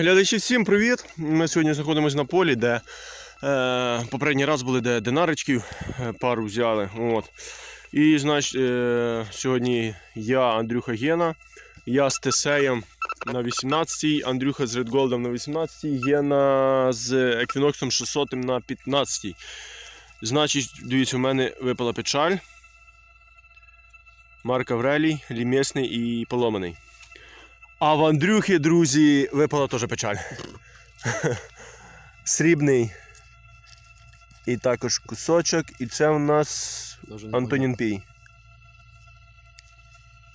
Глядачі, всім привіт! Ми сьогодні знаходимося на полі, де е, попередній раз були, де динаричків е, пару взяли. От. І значить, е, сьогодні я, Андрюха Гена, я з Тесеєм на 18-й, Андрюха з Редголдом на 18-й, Гена з Еквіноксом 600 на 15-й. Значить, дивіться, у мене випала печаль. Марк Аврелій, лімесний і поломаний. А в Андрюхи, друзі, випала теж печаль. Срібний. І також кусочок. І це у нас Антонін Пій.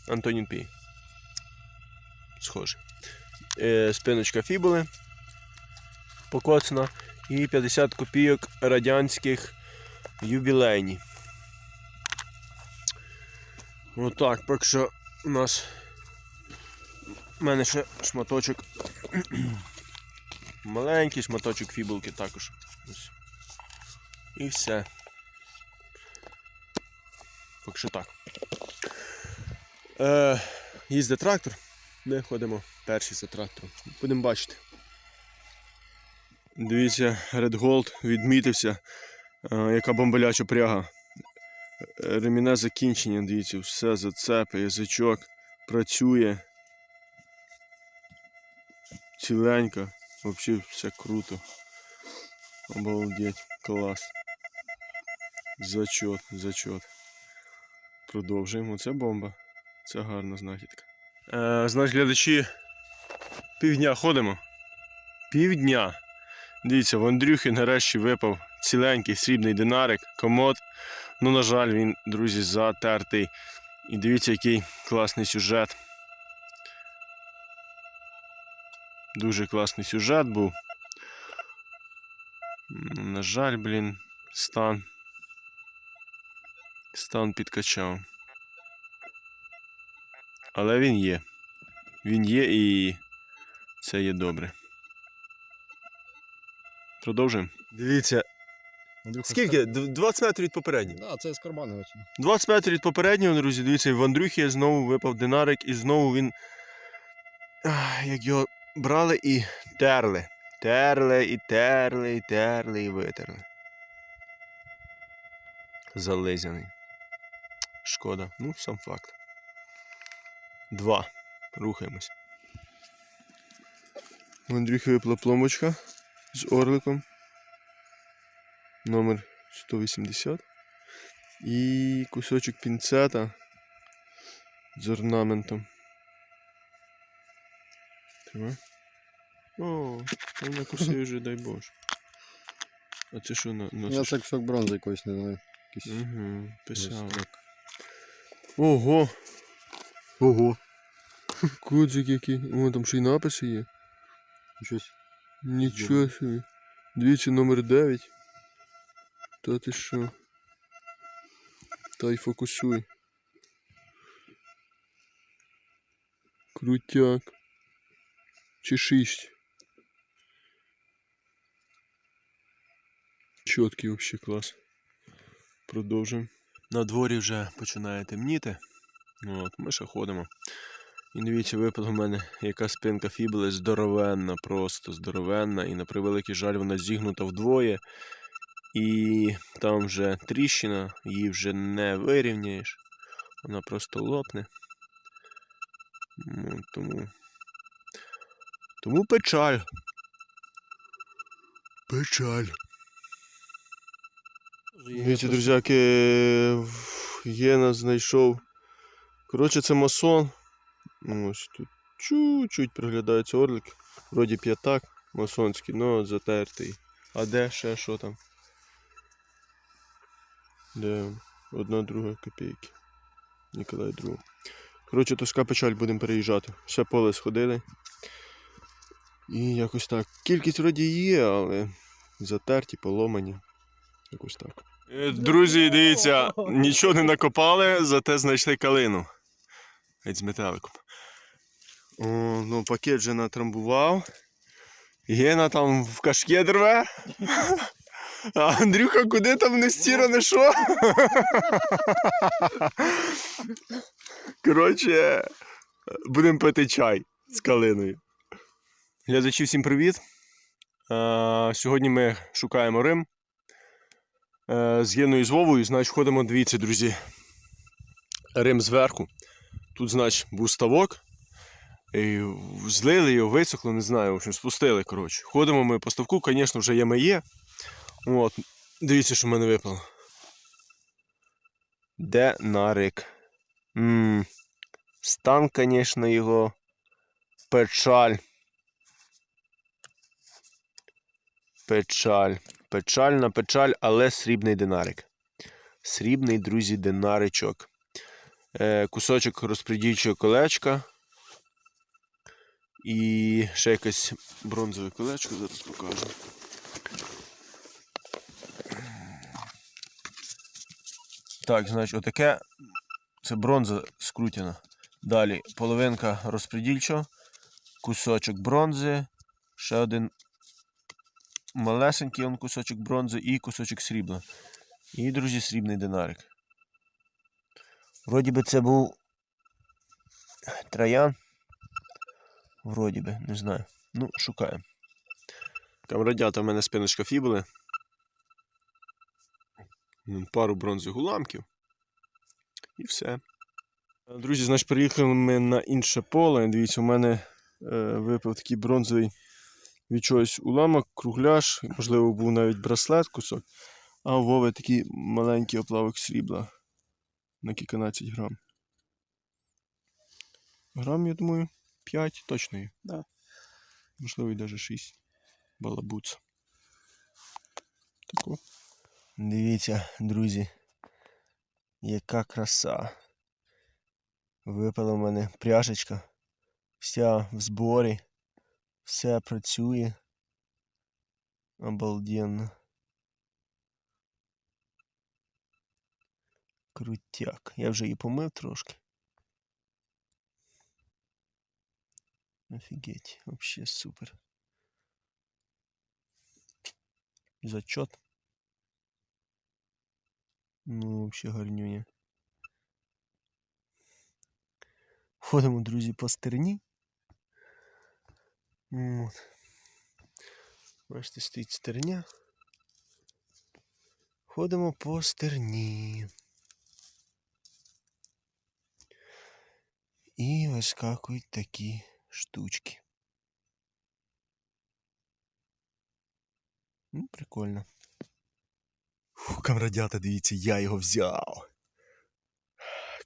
Антонін Пій. Схоже. Е, спиночка фібули. Покоцана. І 50 копійок радянських юбілейні. Отак, поки що у нас у мене ще шматочок. Маленький шматочок фібулки також. І все. Поки що так. Е, їздить трактор. Ми ходимо перші за трактором. Будемо бачити. Дивіться, Red Gold відмітився, е, яка бомбеляча пряга. Е, Реміне закінчення, дивіться, все зацепи, язичок працює. Ціленька, взагалі все круто. Обалдеть, клас. Зачот, зачот. Продовжуємо. Це бомба. Це гарна знахідка. Е, значить, глядачі, півдня ходимо. Півдня. Дивіться, в Андрюхи нарешті випав ціленький срібний динарик, комод. Ну, на жаль, він, друзі, затертий. І дивіться, який класний сюжет. Дуже класний сюжет був. На жаль, блін, стан. Стан підкачав. Але він є. Він є і це є добре. Продовжуємо. Дивіться, скільки? 20 метрів від попереднього. Так, да, це з карману. 20 метрів від попереднього, друзі, дивіться, в Андрюхі знову випав динарик, і знову він. Як його брали і терли. Терли, і терли, і терли, і витерли. Зализяний. Шкода. Ну, сам факт. Два. Рухаємось. У Андрюхи випала пломочка з орликом. Номер 180. І кусочок пінцета з орнаментом. Тримай. О, вона кусає вже, дай Боже. А це що на, на Я це кусок бронзи якоїсь не знаю. Якийсь Угу, писав. Ого! Ого! Кудзик який. О, там ще й написи є. Щось. Нічого собі. Дивіться, номер 9. Та ти що? Та й фокусуй. Крутяк. Чи 6. Чіткий вообще клас. Продовжуємо. На дворі вже починає темніти. От, ми ще ходимо. І дивіться, випала в мене яка спинка фібули здоровенна, просто здоровенна. І на превеликий жаль вона зігнута вдвоє. І там вже тріщина, її вже не вирівняєш. Вона просто лопне. Ну, тому. Тому печаль. Печаль. Дивіться, друзяки, Єна знайшов. Коротше, це масон. Ось тут чуть-чуть приглядається орлик. Вроді п'ятак масонський, але затертий. А де ще що там? Де одна друга копійки. Ніколай другий. Коротше, тоска печаль будемо переїжджати. Все поле сходили. І якось так. Кількість вроді є, але затерті, поломані. Якось так. Е, Друзі, дивіться, нічого не накопали, зате знайшли калину. Геть з метеликом. О, ну пакет вже натрамбував. Гена там в кашкет рве. А Андрюха куди там не стіра, що? Коротше, будемо пити чай з калиною. Глядачі, всім привіт. Е, сьогодні ми шукаємо Рим. Е, з і з Вовою, значить, ходимо, дивіться, друзі. Рим зверху. Тут, значить, був ставок. І злили його, висохло, не знаю, в общем, спустили. коротше. Ходимо ми по ставку, звісно, вже є моє. От, дивіться, що в мене випало. Динарик. М, Стан, звісно, його. Печаль. Печаль. Печальна печаль, але срібний динарик. Срібний, друзі, динаричок. Е, кусочок розпредільчого колечка. І ще якесь бронзове колечко, зараз покажу. Так, значить, отаке це бронза скрутена. Далі половинка розпредільчого, кусочок бронзи, ще один малесенький он кусочок бронзи і кусочок срібла. І, друзі, срібний динарик. Вроді би це був троян. Вроді би, не знаю. Ну, шукаємо. Камрадята в мене спиночка фібули. М, Пару бронзових уламків. І все. Друзі, значить, приїхали ми на інше поле. Дивіться, у мене е, випав такий бронзовий від чогось уламок, кругляш, можливо, був навіть браслет кусок, а у Вови такий маленький оплавок срібла на кільканадцять грам. Грам, я думаю, 5 точно є. Да. Можливо, і навіть 6. Балабуц. Тако. Дивіться, друзі, яка краса. Випала в мене пряжечка. Вся в зборі. Все працює. Обалденно. Крутяк. Я вже її помив трошки. Офігеть, вообще супер. Зачет. Ну, вообще гарнюня. Ходимо, друзі, по стерні. От. Бачите, стоїть стерня. Ходимо по стерні. І вискакують такі штучки. Ну, прикольно. Фу, камрадята, дивіться, я його взяв.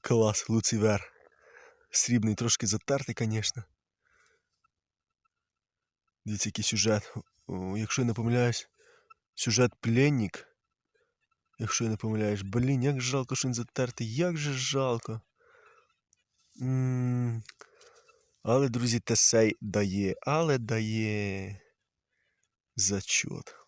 Клас, Луцивер. Срібний трошки затертий, звісно. Дивіться, який сюжет. Якщо я не помиляюсь, сюжет пленник. Якщо я не помиляюсь, блін, як жалко, що він затертий, як же жалко. Але, друзі, Тесей дає, але дає зачот.